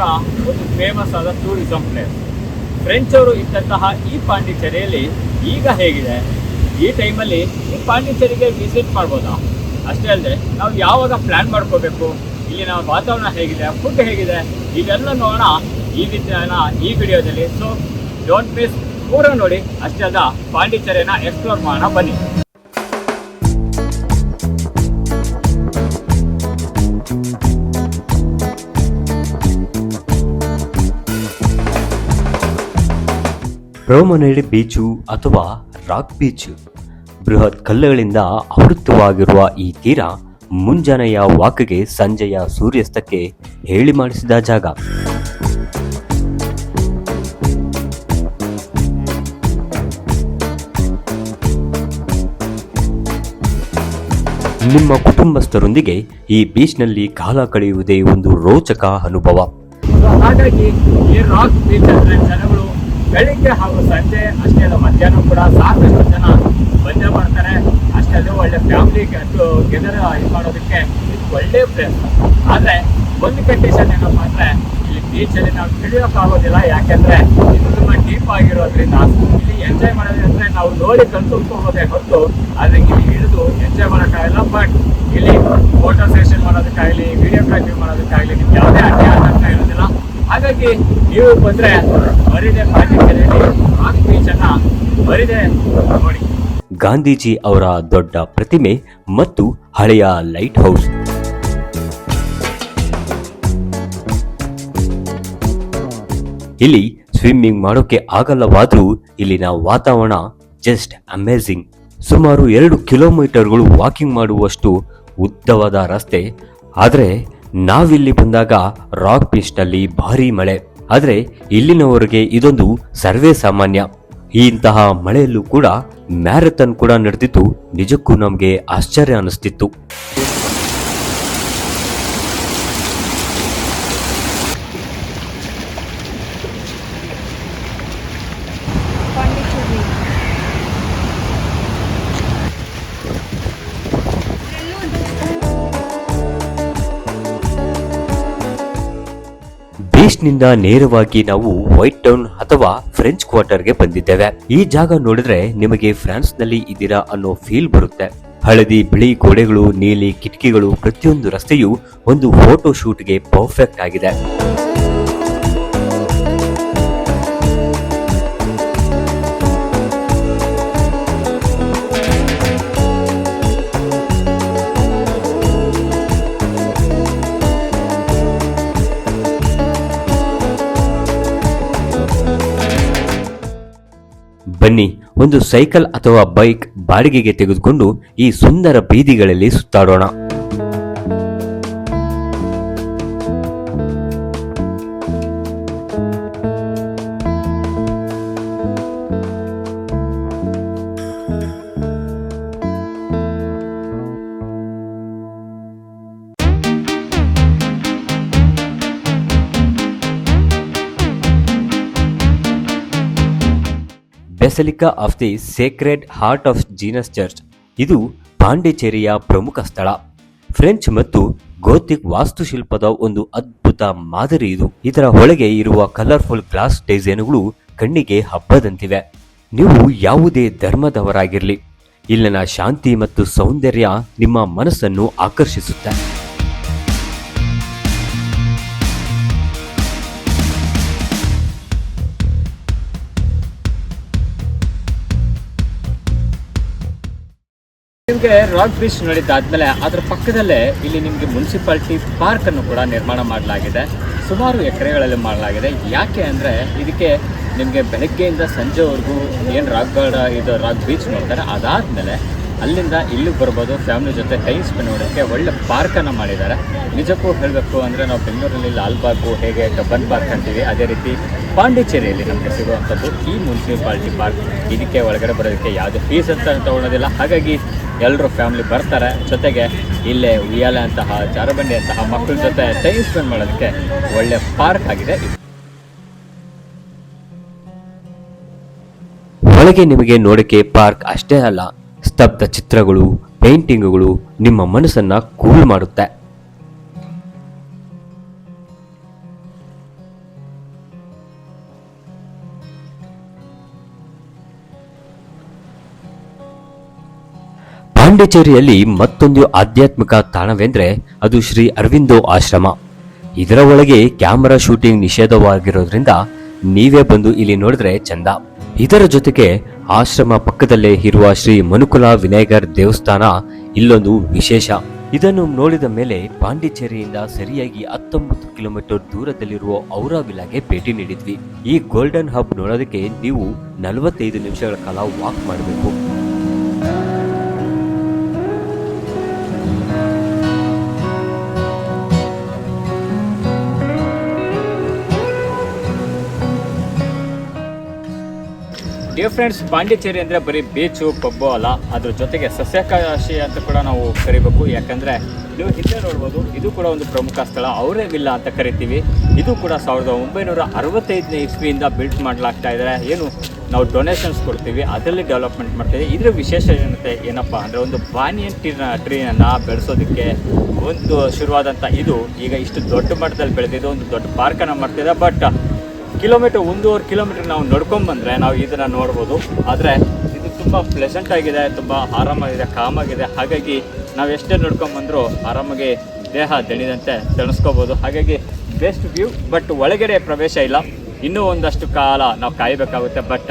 ಕೂಡ ಒಂದು ಫೇಮಸ್ ಆದ ಟೂರಿಸಂ ಪ್ಲೇಸ್ ಫ್ರೆಂಚ್ ಅವರು ಇದ್ದಂತಹ ಈ ಪಾಂಡಿಚೇರಿಯಲ್ಲಿ ಈಗ ಹೇಗಿದೆ? ಈ ಟೈಮಲ್ಲಿ ಈ ಪಾಂಡಿಚೇರಿಗೆ ವಿಸಿಟ್ ಮಾಡ್ಬೋದಾ? ಅಷ್ಟೇ ಅಲ್ಲದೆ ನಾವು ಯಾವಾಗ ಪ್ಲ್ಯಾನ್ ಮಾಡ್ಕೋಬೇಕು? ಇಲ್ಲಿನ ವಾತಾವರಣ ಹೇಗಿದೆ? ಫುಡ್ ಹೇಗಿದೆ? ಇವೆಲ್ಲ ನೋಡೋಣ ಈ ವಿಚಾರನ ಈ ವಿಡಿಯೋದಲ್ಲಿ. ಸೊ ಡೋಂಟ್ ಮಿಸ್ ಪೂರ ನೋಡಿ. ಅಷ್ಟೇ ಅಲ್ಲ, ಪಾಂಡಿಚೇರಿನ ಎಕ್ಸ್ಪ್ಲೋರ್ ಮಾಡೋಣ ಬನ್ನಿ. ರೋಮನೇಡಿ ಬೀಚು ಅಥವಾ ರಾಕ್ ಬೀಚು. ಬೃಹತ್ ಕಲ್ಲುಗಳಿಂದ ಆವೃತ್ತವಾಗಿರುವ ಈ ತೀರ ಮುಂಜಾನೆಯ ವಾಕ್ಗೆ ಸಂಜೆಯ ಸೂರ್ಯಾಸ್ತಕ್ಕೆ ಹೇಳಿ ಮಾಡಿಸಿದ ಜಾಗ. ನಿಮ್ಮ ಕುಟುಂಬಸ್ಥರೊಂದಿಗೆ ಈ ಬೀಚ್ನಲ್ಲಿ ಕಾಲ ಕಳೆಯುವುದೇ ಒಂದು ರೋಚಕ ಅನುಭವ. ಹಾಗಾಗಿ ಈ ರಾಕ್ ಬೀಚ್ ಜನಗಳು ಬೆಳಿಗ್ಗೆ ಹಾಗೂ ಸಂಜೆ ಅಷ್ಟೇ ಅಲ್ಲ, ಮಧ್ಯಾಹ್ನ ಕೂಡ ಸಾಕಷ್ಟು ಜನ ಬಂದೆ ಮಾಡ್ತಾರೆ. ಅಷ್ಟೇ ಅಲ್ಲದೆ ಒಳ್ಳೆ ಫ್ಯಾಮಿಲಿ ಗೆದರ್ ಇದು ಮಾಡೋದಕ್ಕೆ ಇದು ಒಳ್ಳೆ ಪ್ಲೇಸ್ ಆದರೆ ಒಂದು ಕಂಡೀಷನ್ ಏನಪ್ಪ ಅಂದರೆ, ಇಲ್ಲಿ ಬೀಚಲ್ಲಿ ಅಲ್ಲಿ ನಾವು ಇಳಿಯೋಕ್ಕಾಗೋದಿಲ್ಲ ಯಾಕೆಂದ್ರೆ ಇದು ತುಂಬಾ ಡೀಪ್ ಆಗಿರೋದ್ರಿಂದ ಇಲ್ಲಿ ಎಂಜಾಯ್ ಮಾಡೋದಂದ್ರೆ ನಾವು ನೋಡಿ ಕಲ್ತ್ಕೊಂಡ್ಬೋದೇ ಹೊತ್ತು ಆದ್ರೆ ಇಲ್ಲಿ ಇಳಿದು ಎಂಜಾಯ್ ಮಾಡೋಕ್ಕಾಗಲ್ಲ. ಬಟ್ ಇಲ್ಲಿ ಫೋಟೋ ಸೆಷನ್ ಮಾಡೋದಕ್ಕಾಗಲಿ ವಿಡಿಯೋಗ್ರಾಫಿ ಮಾಡೋದಕ್ಕಾಗಲಿ ನಿಮ್ಗೆ ಯಾವುದೇ ಅಡ್ಡಿ ಆಗಂತ ಇರೋದಿಲ್ಲ. ಹಾಗಾಗಿ ನೀವು ಬಂದ್ರೆ ಪಾಂಡಿಚೇರಿಯಲ್ಲಿ ರಾಕ್ ಬೀಚ್ ಅನ್ನ ಮರಿದೆ ನೋಡಿ. ಗಾಂಧೀಜಿ ಅವರ ದೊಡ್ಡ ಪ್ರತಿಮೆ ಮತ್ತು ಹಳೆಯ ಲೈಟ್ ಹೌಸ್. ಇಲ್ಲಿ ಸ್ವಿಮ್ಮಿಂಗ್ ಮಾಡೋಕೆ ಆಗಲ್ಲವಾದ್ರೂ ಇಲ್ಲಿನ ವಾತಾವರಣ ಜಸ್ಟ್ ಅಮೇಝಿಂಗ್ ಸುಮಾರು ಎರಡು ಕಿಲೋಮೀಟರ್ಗಳು ವಾಕಿಂಗ್ ಮಾಡುವಷ್ಟು ಉದ್ದವಾದ ರಸ್ತೆ, ಆದರೆ ನಾವಿಲ್ಲಿ ಬಂದಾಗ ರಾಕ್ ಬೀಚ್ನಲ್ಲಿ ಭಾರಿ ಮಳೆ. ಆದರೆ ಇಲ್ಲಿನವರೆಗೆ ಇದೊಂದು ಸರ್ವೇ ಸಾಮಾನ್ಯ. ಇಂತಹ ಮಳೆಯಲ್ಲೂ ಕೂಡ ಮ್ಯಾರಥಾನ್ ಕೂಡ ನಡೆದಿತ್ತು ನಿಜಕ್ಕೂ ನಮಗೆ ಆಶ್ಚರ್ಯ ಅನಿಸ್ತಿತ್ತು ಬೀಚ್ನಿಂದ ನೇರವಾಗಿ ನಾವು ವೈಟ್ ಟೌನ್ ಅಥವಾ ಫ್ರೆಂಚ್ ಕ್ವಾರ್ಟರ್ಗೆ ಬಂದಿದ್ದೇವೆ. ಈ ಜಾಗ ನೋಡಿದ್ರೆ ನಿಮಗೆ ಫ್ರಾನ್ಸ್ನಲ್ಲಿ ಇದ್ದೀರಾ ಅನ್ನೋ ಫೀಲ್ ಬರುತ್ತೆ. ಹಳದಿ, ಬಿಳಿ ಗೋಡೆಗಳು, ನೀಲಿ ಕಿಟಕಿಗಳು ಪ್ರತಿಯೊಂದು ರಸ್ತೆಯು ಒಂದು ಫೋಟೋ ಶೂಟ್ಗೆ ಪರ್ಫೆಕ್ಟ್ ಆಗಿದೆ. ಬನ್ನಿ ಒಂದು ಸೈಕಲ್ ಅಥವಾ ಬೈಕ್ ಬಾಡಿಗೆಗೆ ತೆಗೆದುಕೊಂಡು ಈ ಸುಂದರ ಬೀದಿಗಳಲ್ಲಿ ಸುತ್ತಾಡೋಣ. Basilica of the sacred heart of genus church ಇದು ಪಾಂಡಿಚೇರಿಯ ಪ್ರಮುಖ ಸ್ಥಳ. ಫ್ರೆಂಚ್ ಮತ್ತು ಗೋತಿಕ್ ವಾಸ್ತುಶಿಲ್ಪದ ಒಂದು ಅದ್ಭುತ ಮಾದರಿ ಇದು. ಇದರ ಒಳಗೆ ಇರುವ ಕಲರ್ಫುಲ್ ಗ್ಲಾಸ್ ಡಿಸೈನ್ಗಳು ಕಣ್ಣಿಗೆ ಹಬ್ಬದಂತಿವೆ. ನೀವು ಯಾವುದೇ ಧರ್ಮದವರಾಗಿರಲಿ. ಇಲ್ಲಿನ ಶಾಂತಿ ಮತ್ತು ಸೌಂದರ್ಯ ನಿಮ್ಮ ಮನಸ್ಸನ್ನು ಆಕರ್ಷಿಸುತ್ತೆ. ನಿಮಗೆ ರಾಕ್ ಬೀಚ್ ನೋಡಿದ್ದಾದ್ಮೇಲೆ ಅದರ ಪಕ್ಕದಲ್ಲೇ ಇಲ್ಲಿ ನಿಮಗೆ ಮುನ್ಸಿಪಾಲ್ಟಿ ಪಾರ್ಕ್ ಅನ್ನು ಕೂಡ ನಿರ್ಮಾಣ ಮಾಡಲಾಗಿದೆ. ಸುಮಾರು ಎಕರೆಗಳಲ್ಲಿ ಮಾಡಲಾಗಿದೆ. ಯಾಕೆ ಅಂದರೆ ಇದಕ್ಕೆ ನಿಮಗೆ ಬೆಳಗ್ಗೆಯಿಂದ ಸಂಜೆವರೆಗೂ ಏನು ರಾಕ್ ಗಾರ್ಡ್ ಇದು ರಾಕ್ ಬೀಚ್ ನೋಡ್ತಾರೆ. ಅದಾದಮೇಲೆ ಅಲ್ಲಿಂದ ಇಲ್ಲಿಗೆ ಬರ್ಬೋದು. ಫ್ಯಾಮಿಲಿ ಜೊತೆ ಟೈಮ್ ಸ್ಪೆಂಡ್ ಮಾಡೋಕ್ಕೆ ಒಳ್ಳೆ ಪಾರ್ಕನ್ನು ಮಾಡಿದ್ದಾರೆ. ನಿಜಕ್ಕೂ ಹೇಳಬೇಕು ಅಂದರೆ ನಾವು ಬೆಂಗಳೂರಲ್ಲಿ ಲಾಲ್ಬಾಗು ಹೇಗೆ ಕಬ್ಬನ್ ಪಾರ್ಕ್ ಅಂತೀವಿ, ಅದೇ ರೀತಿ ಪಾಂಡಿಚೇರಿಯಲ್ಲಿ ನಮಗೆ ಸಿಗುವಂಥದ್ದು ಈ ಮುನ್ಸಿಪಾಲ್ಟಿ ಪಾರ್ಕ್ ಇದಕ್ಕೆ ಒಳಗಡೆ ಬರೋದಕ್ಕೆ ಯಾವುದೇ ಫೀಸ್ ಅಂತ ತೊಗೊಳೋದಿಲ್ಲ. ಹಾಗಾಗಿ ಎಲ್ಲರೂ ಫ್ಯಾಮಿಲಿ ಬರ್ತಾರೆ ಜೊತೆಗೆ ಇಲ್ಲೇ ಉಯ್ಯಾಲೆ ಅಂತಹ ಜಾರಬಂಡಿ ಅಂತಹ ಮಕ್ಕಳ ಜೊತೆ ಟೈಮ್ ಸ್ಪೆಂಡ್ ಮಾಡೋದಕ್ಕೆ ಒಳ್ಳೆ ಪಾರ್ಕ್ ಆಗಿದೆ. ಒಳಗೆ ನಿಮಗೆ ನೋಡಕ್ಕೆ ಪಾರ್ಕ್ ಅಷ್ಟೇ ಅಲ್ಲ, ಸ್ತಬ್ಧ ಚಿತ್ರಗಳು ಪೇಂಟಿಂಗ್ಗಳು ನಿಮ್ಮ ಮನಸ್ಸನ್ನು ಕೂಲ್ ಮಾಡುತ್ತೆ ಪಾಂಡಿಚೇರಿಯಲ್ಲಿ ಮತ್ತೊಂದು ಆಧ್ಯಾತ್ಮಿಕ ತಾಣವೆಂದ್ರೆ ಅದು ಶ್ರೀ ಅರವಿಂದೋ ಆಶ್ರಮ. ಇದರ ಒಳಗೆ ಕ್ಯಾಮರಾ ಶೂಟಿಂಗ್ ನಿಷೇಧವಾಗಿರೋದ್ರಿಂದ ನೀವೇ ಬಂದು ಇಲ್ಲಿ ನೋಡಿದ್ರೆ ಚಂದ. ಇದರ ಜೊತೆಗೆ ಆಶ್ರಮ ಪಕ್ಕದಲ್ಲೇ ಇರುವ ಶ್ರೀ ಮನುಕುಲ ವಿನಾಯಕರ್ ದೇವಸ್ಥಾನ ಇಲ್ಲೊಂದು ವಿಶೇಷ. ಇದನ್ನು ನೋಡಿದ ಮೇಲೆ ಪಾಂಡಿಚೇರಿಯಿಂದ ಸರಿಯಾಗಿ ಹತ್ತೊಂಬತ್ತು ಕಿಲೋಮೀಟರ್ ದೂರದಲ್ಲಿರುವ ಔರಾವಿಲಾಗೆ ಭೇಟಿ ನೀಡಿದ್ವಿ. ಈ ಗೋಲ್ಡನ್ ಹಬ್ ನೋಡೋದಕ್ಕೆ ನೀವು ನಲವತ್ತೈದು ನಿಮಿಷಗಳ ಕಾಲ ವಾಕ್ ಮಾಡಬೇಕು. ಡಿಯರ್ ಫ್ರೆಂಡ್ಸ್ ಪಾಂಡಿಚೇರಿ ಅಂದರೆ ಬರೀ ಬೀಚು ಪಬ್ಬು ಅಲ್ಲ. ಅದ್ರ ಜೊತೆಗೆ ಸಸ್ಯಕಾಶಿ ಅಂತ ಕೂಡ ನಾವು ಕರಿಬೇಕು. ಯಾಕಂದರೆ ನೀವು ಹಿಂದೆ ನೋಡ್ಬೋದು, ಇದು ಕೂಡ ಒಂದು ಪ್ರಮುಖ ಸ್ಥಳ. ಅವರೇ ವಿಲ್ಲ ಅಂತ ಕರಿತೀವಿ. ಇದು ಕೂಡ ಸಾವಿರದ ಒಂಬೈನೂರ ಅರವತ್ತೈದನೇ ಇಸ್ವಿಯಿಂದ ಬಿಲ್ಟ್ ಮಾಡಲಾಗ್ತಾ ಇದ್ದಾರೆ ಏನು, ನಾವು ಡೊನೇಷನ್ಸ್ ಕೊಡ್ತೀವಿ. ಅದರಲ್ಲಿ ಡೆವಲಪ್ಮೆಂಟ್ ಮಾಡ್ತೀವಿ. ಇದರ ವಿಶೇಷ ಏನಂತೆ, ಏನಪ್ಪ ಅಂದರೆ ಒಂದು ಬಾನಿಯನ್ ಟ್ರೀನ ಟ್ರೀನನ್ನು ಬೆಳೆಸೋದಕ್ಕೆ ಒಂದು ಶುರುವಾದಂಥ ಇದು. ಈಗ ಇಷ್ಟು ದೊಡ್ಡ ಮಟ್ಟದಲ್ಲಿ ಬೆಳೆದಿದ್ದು ಒಂದು ದೊಡ್ಡ ಪಾರ್ಕನ್ನು ಮಾಡ್ತಿದೆ. ಬಟ್ ಕಿಲೋಮೀಟರ್ ಒಂದೂವರೆ ಕಿಲೋಮೀಟರ್ ನಾವು ನಡ್ಕೊಂಡ್ ಬಂದ್ರೆ ನಾವು ಇದನ್ನ ನೋಡ್ಬೋದು. ಆದರೆ ಇದು ತುಂಬ ಪ್ಲೆಸೆಂಟ್ ಆಗಿದೆ, ತುಂಬ ಆರಾಮಾಗಿದೆ ಕಾಮಾಗಿದೆ. ಹಾಗಾಗಿ ನಾವು ಎಷ್ಟೇ ನಡ್ಕೊಂಬಂದರೂ ಆರಾಮಾಗಿ ದೇಹ ದಣಿದಂತೆ ತಣಿಸ್ಕೋಬೋದು. ಹಾಗಾಗಿ ಬೆಸ್ಟ್ ವ್ಯೂ ಬಟ್ ಒಳಗಡೆ ಪ್ರವೇಶ ಇಲ್ಲ. ಇನ್ನೂ ಒಂದಷ್ಟು ಕಾಲ ನಾವು ಕಾಯಬೇಕಾಗುತ್ತೆ ಬಟ್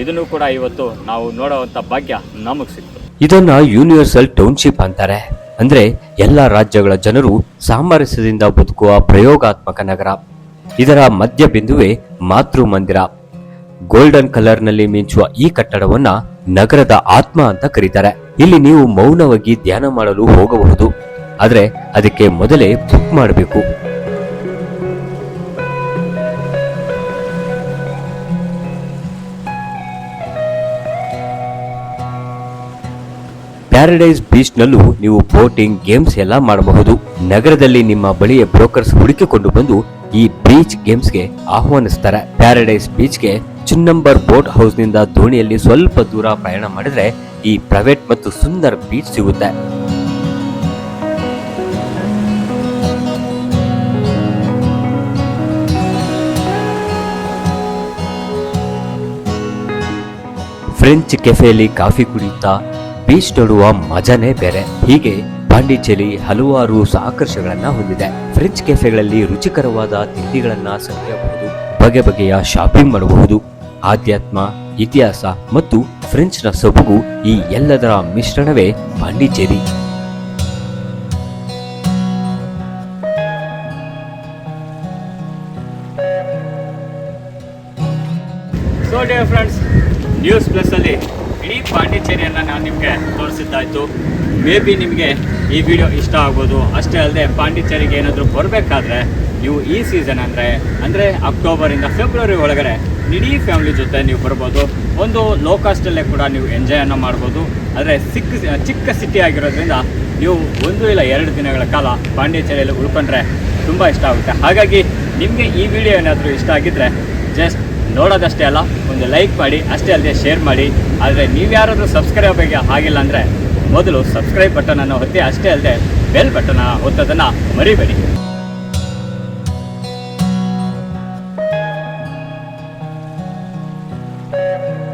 ಇದನ್ನು ಕೂಡ ಇವತ್ತು ನಾವು ನೋಡುವಂಥ ಭಾಗ್ಯ ನಮಗೆ ಸಿಕ್ತು. ಇದನ್ನ ಯೂನಿವರ್ಸಲ್ ಟೌನ್ಶಿಪ್ ಅಂತಾರೆ. ಅಂದ್ರೆ ಎಲ್ಲ ರಾಜ್ಯಗಳ ಜನರು ಸಾಮರಸ್ಯದಿಂದ ಬದುಕುವ ಪ್ರಯೋಗಾತ್ಮಕ ನಗರ. ಇದರ ಮಧ್ಯ ಬಿಂದುವೆ ಮಾತೃ ಮಂದಿರ ಗೋಲ್ಡನ್ ಕಲರ್ನಲ್ಲಿ ಮಿಂಚುವ ಈ ಕಟ್ಟಡವನ್ನ ನಗರದ ಆತ್ಮ ಅಂತ ಕರೀತಾರೆ. ಇಲ್ಲಿ ನೀವು ಮೌನವಾಗಿ ಧ್ಯಾನ ಮಾಡಲು ಹೋಗಬಹುದು. ಆದರೆ ಅದಕ್ಕೆ ಮೊದಲೇ ಬುಕ್ ಮಾಡಬೇಕು. ಪ್ಯಾರಡೈಸ್ ಬೀಚ್ ನಲ್ಲೂ ನೀವು ಬೋಟಿಂಗ್ ಗೇಮ್ಸ್ ಎಲ್ಲ ಮಾಡಬಹುದು. ನಗರದಲ್ಲಿ ನಿಮ್ಮ ಬಳಿಯ ಬ್ರೋಕರ್ಸ್ ಹುಡುಕಿಕೊಂಡು ಬಂದು ಈ ಬೀಚ್ ಗೇಮ್ಸ್ಗೆ ಆಹ್ವಾನಿಸ್ತಾರೆ. ಪ್ಯಾರಡೈಸ್ ಬೀಚ್ಗೆ ಚಿನ್ನಂಬರ್ ಬೋಟ್ ಹೌಸ್ನಿಂದ ದೋಣಿಯಲ್ಲಿ ಸ್ವಲ್ಪ ದೂರ ಪ್ರಯಾಣ ಮಾಡಿದ್ರೆ ಈ ಪ್ರೈವೇಟ್ ಮತ್ತು ಸುಂದರ ಬೀಚ್ ಸಿಗುತ್ತೆ. ಫ್ರೆಂಚ್ ಕೆಫೆಯಲ್ಲಿ ಕಾಫಿ ಕುಡಿಯುತ್ತಾ ಬೀಚ್ ನೋಡುವ ಮಜಾನೇ ಬೇರೆ. ಹೀಗೆ ಪಾಂಡಿಚೇರಿ ಹಲವಾರು ಆಕರ್ಷಗಳನ್ನ ಹೊಂದಿದೆ. ಫ್ರೆಂಚ್ ಕೆಫೆಗಳಲ್ಲಿ ರುಚಿಕರವಾದ ತಿಂಡಿಗಳನ್ನು ಸವಿಯಬಹುದು ಬಗೆ ಬಗೆಯ ಶಾಪಿಂಗ್ ಮಾಡಬಹುದು. ಆಧ್ಯಾತ್ಮ, ಇತಿಹಾಸ ಮತ್ತು ಫ್ರೆಂಚ್ನ ಸೊಬಗು ಈ ಎಲ್ಲದರ ಮಿಶ್ರಣವೇ ಪಾಂಡಿಚೇರಿ. ಸೊ ಫ್ರೆಂಡ್ಸ್ ನ್ಯೂಸ್ ಪ್ಲಸ್ಸಲ್ಲಿ ಇಡೀ ಪಾಂಡಿಚೇರಿಯನ್ನು ನಾನು ನಿಮಗೆ ತೋರಿಸಿದ್ದಾಯಿತು. ಮೇ ಬಿ ನಿಮಗೆ ಈ ವಿಡಿಯೋ ಇಷ್ಟ ಆಗ್ಬೋದು ಅಷ್ಟೇ ಅಲ್ಲದೆ ಪಾಂಡಿಚೇರಿಗೆ ಏನಾದರೂ ಬರಬೇಕಾದ್ರೆ ನೀವು ಈ ಸೀಸನ್ ಅಂದರೆ ಅಂದರೆ ಅಕ್ಟೋಬರಿಂದ ಫೆಬ್ರವರಿ ಒಳಗಡೆ ಇಡೀ ಫ್ಯಾಮಿಲಿ ಜೊತೆ ನೀವು ಬರ್ಬೋದು. ಒಂದು ಲೋ ಕಾಸ್ಟಲ್ಲೇ ಕೂಡ ನೀವು ಎಂಜಾಯನ್ನು ಮಾಡ್ಬೋದು. ಆದರೆ ಸಿಕ್ಕ, ಚಿಕ್ಕ ಸಿಟಿ ಆಗಿರೋದ್ರಿಂದ ನೀವು ಒಂದು ಇಲ್ಲ ಎರಡು ದಿನಗಳ ಕಾಲ ಪಾಂಡಿಚೇರಿಯಲ್ಲಿ ಉಳ್ಕೊಂಡ್ರೆ ತುಂಬ ಇಷ್ಟ ಆಗುತ್ತೆ. ಹಾಗಾಗಿ ನಿಮಗೆ ಈ ವಿಡಿಯೋ ಏನಾದರೂ ಇಷ್ಟ ಆಗಿದ್ದರೆ ಜಸ್ಟ್ ನೋಡೋದಷ್ಟೇ ಅಲ್ಲ, ಒಂದು ಲೈಕ್ ಮಾಡಿ, ಅಷ್ಟೇ ಅಲ್ಲದೆ ಶೇರ್ ಮಾಡಿ. ಆದರೆ ನೀವು ಯಾರಾದರೂ ಬಗ್ಗೆ ಆಗಿಲ್ಲ ಅಂದರೆ ಮೊದಲು ಸಬ್ಸ್ಕ್ರೈಬ್ ಬಟನನ್ನು ಒತ್ತಿ, ಅಷ್ಟೇ ಅಲ್ಲದೆ ಬೆಲ್ ಬಟನ ಒತ್ತೋದನ್ನು ಮರಿಬೇಡಿ. thank